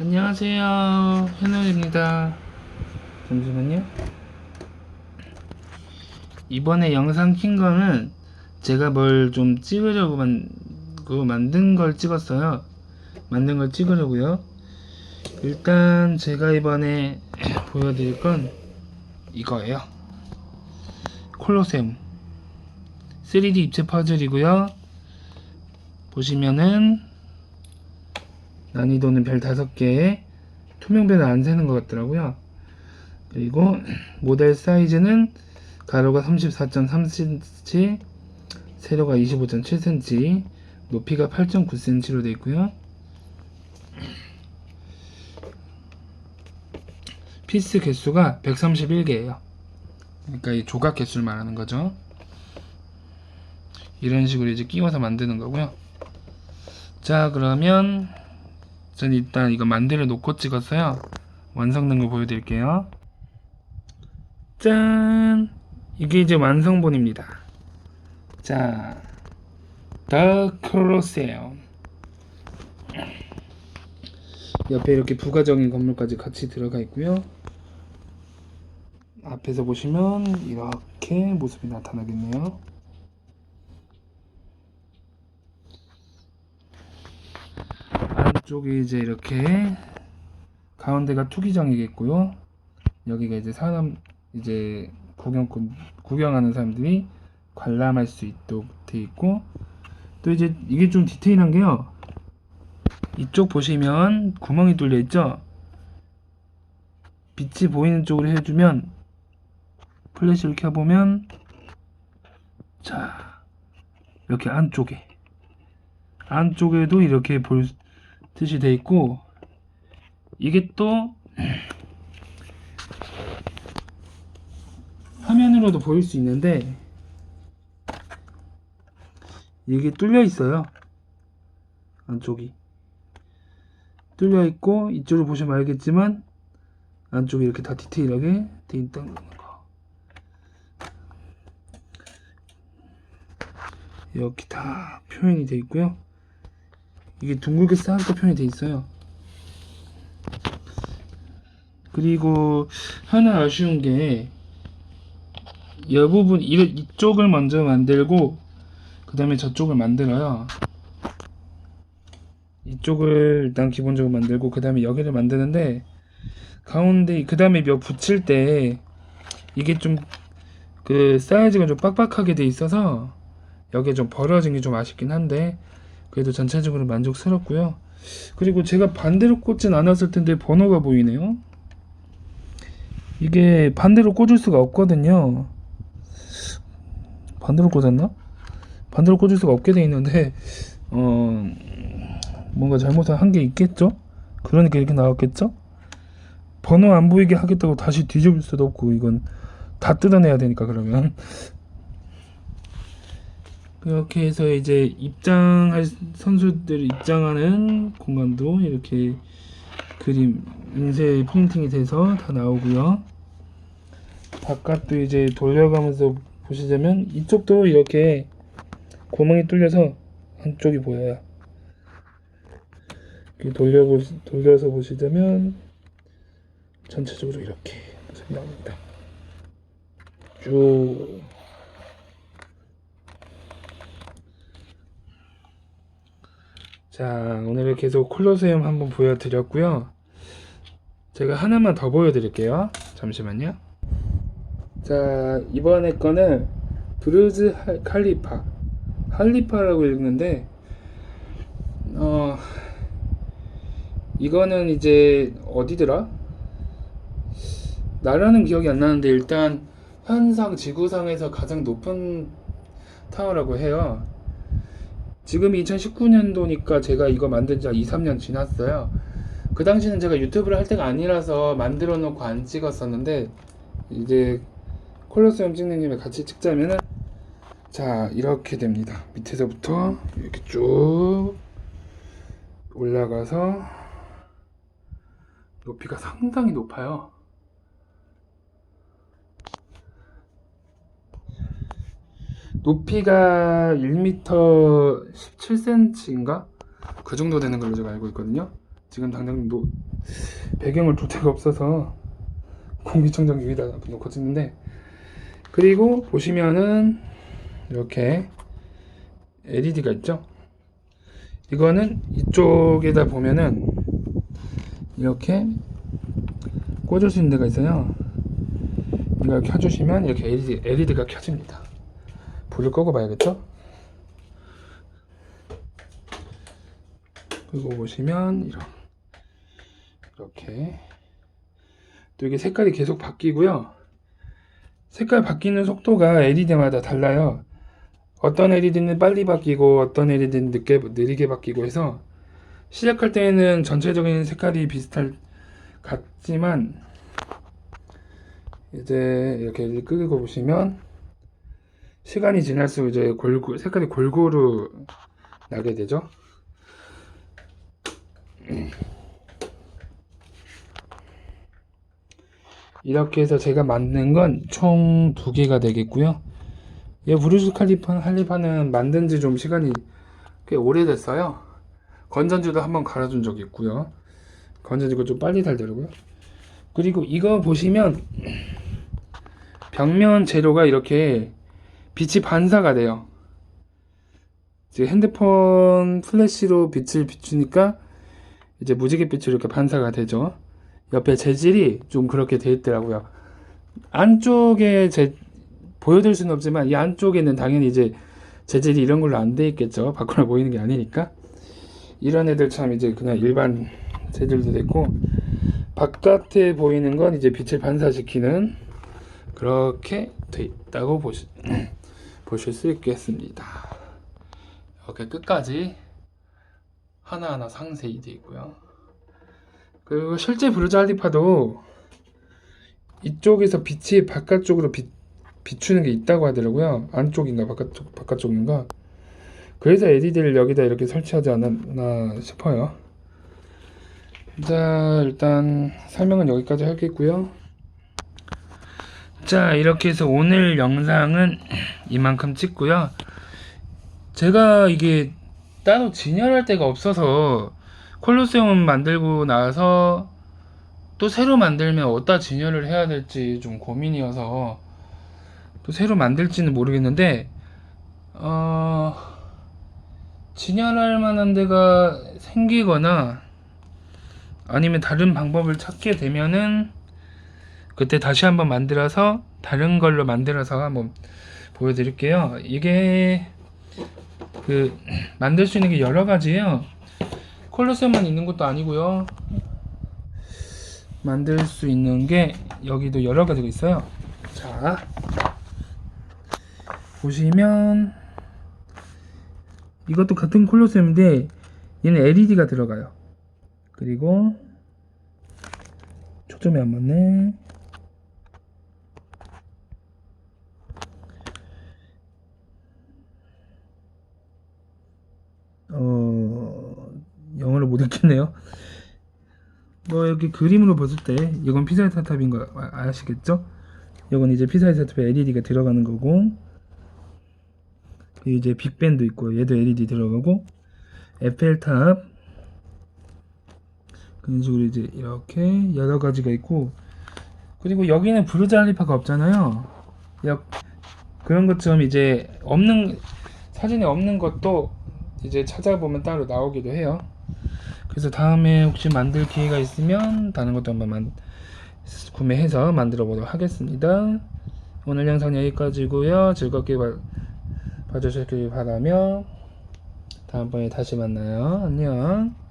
안녕하세요. 현우입니다. 잠시만요. 이번에 영상 킨 거는 제가 뭘 좀 찍으려고 만, 그 만든 걸 찍었어요. 만든 걸 찍으려고요. 일단 제가 이번에 보여드릴 건 이거예요. 콜로세움 3D 입체 퍼즐이고요. 보시면은 난이도는 별 5개에 투명별은 안 세는 것 같더라고요. 그리고 모델 사이즈는 가로가 34.3cm, 세로가 25.7cm, 높이가 8.9cm로 되어 있고요. 피스 개수가 131개예요. 그러니까 이 조각 개수를 말하는 거죠. 이런 식으로 이제 끼워서 만드는 거고요. 자, 그러면 전 일단 이거 만들어 놓고 찍었어요. 완성된 거 보여드릴게요. 짠! 이게 이제 완성본입니다. 자, The Colosseum. 옆에 이렇게 부가적인 건물까지 같이 들어가 있고요. 앞에서 보시면 이렇게 모습이 나타나겠네요. 안쪽에 이제 이렇게 가운데가 투기장이겠고요. 여기가 이제 사람 이제 구경꾼 구경하는 사람들이 관람할 수 있도록 돼 있고 또 이제 이게 좀 디테일한 게요. 이쪽 보시면 구멍이 뚫려 있죠. 빛이 보이는 쪽으로 해주면 플래시를 켜보면 자 이렇게 안쪽에 안쪽에도 이렇게 볼 듯이 돼 있고 이게 또 화면으로도 보일 수 있는데 이게 뚫려 있어요. 안쪽이. 뚫려 있고 이쪽을 보시면 알겠지만 안쪽에 이렇게 다 디테일하게 돼 있다는 거. 이렇게 다 표현이 돼 있고요 이게 둥글게 싹다 표현이 돼 있어요. 그리고 하나 아쉬운 게이 부분 이, 이쪽을 먼저 만들고 그 다음에 저쪽을 만들어요. 이쪽을 일단 기본적으로 만들고 그 다음에 여기를 만드는데 가운데 그 다음에 몇 붙일 때 이게 좀 그 사이즈가 좀 빡빡하게 돼 있어서 여기에 좀 벌어진 게 좀 아쉽긴 한데 그래도 전체적으로 만족스럽고요. 그리고 제가 반대로 꽂진 않았을 텐데 번호가 보이네요. 이게 반대로 꽂을 수가 없거든요. 반대로 꽂았나? 반대로 꽂을 수가 없게 돼 있는데 어 뭔가 잘못을 한게 있겠죠? 그러니까 이렇게 나왔겠죠? 번호 안 보이게 하겠다고 다시 뒤집을 수도 없고 이건 다 뜯어내야 되니까 그러면 그렇게 해서 이제 입장할 선수들이 입장하는 공간도 이렇게 그림 인쇄 프린팅이 돼서 다 나오고요. 바깥도 이제 돌려가면서 보시자면 이쪽도 이렇게 구멍이 뚫려서 안쪽이 보여요. 돌려 돌려서 보시자면 전체적으로 이렇게 모습이 나옵니다. 쭉 자, 오늘은 계속 콜로세움 한번 보여드렸고요. 제가 하나만 더 보여드릴게요. 잠시만요. 자, 이번에 거는 브루즈 할- 칼리파. 할리파라고 읽는데, 어, 이거는 이제 어디더라? 나라는 기억이 안 나는데, 일단 현상 지구상에서 가장 높은 타워라고 해요. 지금 2019년도니까 제가 이거 만든 지 2, 3년 지났어요. 그 당시는 제가 유튜브를 할 때가 아니라서 만들어 놓고 안 찍었었는데 이제 콜로세움 찍는 김에 같이 찍자면은 자 이렇게 됩니다. 밑에서부터 이렇게 쭉 올라가서 높이가 상당히 높아요. 높이가 1m 17cm인가? 그 정도 되는 걸로 제가 알고 있거든요. 지금 당장 노, 배경을 둘 데가 없어서 공기청정 여기다 놓고 찍는데 그리고 보시면은 이렇게 LED가 있죠 이거는 이쪽에다 보면은 이렇게 꽂을 수 있는 데가 있어요 이걸 켜주시면 이렇게 LED, LED가 켜집니다 불을 끄고 봐야겠죠? 그리고 보시면 이런 이렇게. 또 이게 색깔이 계속 바뀌고요. 색깔 바뀌는 속도가 LED마다 달라요. 어떤 LED는 빨리 바뀌고 어떤 LED는 늦게 느리게 바뀌고 해서 시작할 때에는 전체적인 색깔이 비슷할 같지만 이제 이렇게 끄고 보시면 시간이 지날수록 이제 골고 색깔이 골고루 나게 되죠. 이렇게 해서 제가 만든 건 총 두 개가 되겠고요. 이 브루스 칼리파 할리파는 만든 지 좀 시간이 꽤 오래됐어요. 건전지도 한번 갈아준 적이 있고요. 건전지가 좀 빨리 달더라고요. 그리고 이거 보시면 벽면 재료가 이렇게 빛이 반사가 돼요. 이제 핸드폰 플래시로 빛을 비추니까 이제 무지개 빛으로 이렇게 반사가 되죠. 옆에 재질이 좀 그렇게 돼 있더라고요. 안쪽에 제 보여드릴 수는 없지만 이 안쪽에는 당연히 이제 재질이 이런 걸로 안 돼 있겠죠. 밖으로 보이는 게 아니니까. 이런 애들 참 이제 그냥 일반 재질도 됐고 바깥에 보이는 건 이제 빛을 반사시키는 그렇게 돼 있다고 보시, 보실 수 있겠습니다. 이렇게 끝까지 하나하나 상세히 되어 있고요. 그리고 실제 브루즈 할리파도 이쪽에서 빛이 바깥쪽으로 비, 비추는 게 있다고 하더라고요. 안쪽인가 바깥쪽 바깥쪽인가. 그래서 LED를 여기다 이렇게 설치하지 않았나 싶어요. 자, 일단 설명은 여기까지 하겠고요. 자, 이렇게 해서 오늘 영상은 이만큼 찍고요. 제가 이게 따로 진열할 데가 없어서 콜로세움 만들고 나서 또 새로 만들면 어디다 진열을 해야 될지 좀 고민이어서 또 새로 만들지는 모르겠는데 어 진열할 만한 데가 생기거나 아니면 다른 방법을 찾게 되면은 그때 다시 한번 만들어서 다른 걸로 만들어서 한번 보여드릴게요. 이게 그 만들 수 있는 게 여러 가지예요. 콜로세움만 있는 것도 아니고요. 만들 수 있는 게 여기도 여러 가지가 있어요. 자, 보시면 이것도 같은 콜로세움인데 얘는 LED가 들어가요. 그리고 초점이 안 맞네. 어 영어를 못 읽겠네요. 뭐 여기 그림으로 봤을 때 이건 피사의 사탑인 거 아- 아시겠죠? 이건 이제 피사의 사탑에 LED가 들어가는 거고 이제 빅밴도 있고 얘도 LED 들어가고 에펠탑 그런 식으로 이제 이렇게 여러 가지가 있고 그리고 여기는 브루즈 할리파가 없잖아요. 역- 그런 것처럼 이제 없는 사진에 없는 것도 이제 찾아보면 따로 나오기도 해요. 그래서 다음에 혹시 만들 기회가 있으면 다른 것도 한번 만, 구매해서 만들어 보도록 하겠습니다. 오늘 영상 여기까지고요. 즐겁게 봐, 봐주셨길 바라며 다음번에 다시 만나요. 안녕.